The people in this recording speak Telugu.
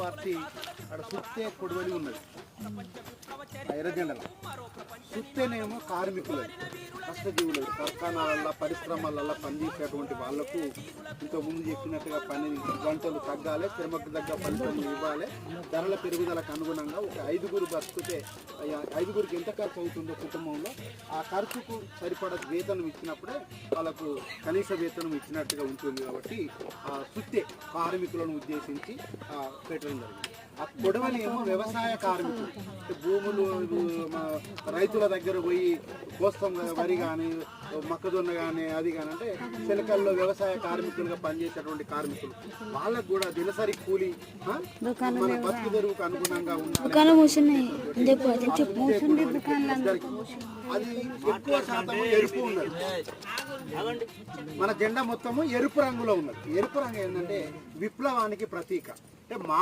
పార్టీ అక్కడ సుత్తే కొడవలి ఉన్నది. ఎర్రజెండల సుత్తేనేమో కార్మికులు. కష్టజీవులు. కార్ఖానాలల్లో పరిశ్రమలలో పనిచేసేటువంటి వాళ్ళకు ఇంతకుముందు చెప్పినట్టుగా పని గంటలు తగ్గాలి శ్రమకు తగ్గ ఫలితం ఇవ్వాలి. ధరల పెరుగుదలకు అనుగుణంగా ఒక ఐదుగురు బతికితే ఐదుగురికి ఎంత ఖర్చు అవుతుందో కుటుంబంలో? ఆ ఖర్చుకు సరిపడ వేతనం ఇచ్చినప్పుడే వాళ్ళకు కనీస వేతనం ఇచ్చినట్టుగా ఉంటుంది కాబట్టి ఆ సుత్తే కార్మికులను ఉద్దేశించి పెట్టడం జరిగింది. ఏమో వ్యవసాయ కార్మికులు. భూములు రైతుల దగ్గర పోయి కోస్తాం కదా వరి కానీ మొక్కజొన్న కానీ అది కానీ అంటే చిలకల్లో వ్యవసాయ కార్మికులుగా పనిచేసేటువంటి కార్మికులు. వాళ్ళకు కూడా దినసరి కూలి? మన బతుకు తెరువుకు అనుగుణంగా చెప్పు. అది ఎక్కువ శాతం ఎరుపు ఉన్నది. మన జెండా మొత్తము ఎరుపు రంగులో ఉన్నది. ఎరుపు రంగు ఏంటంటే విప్లవానికి ప్రతీక. అంటే మా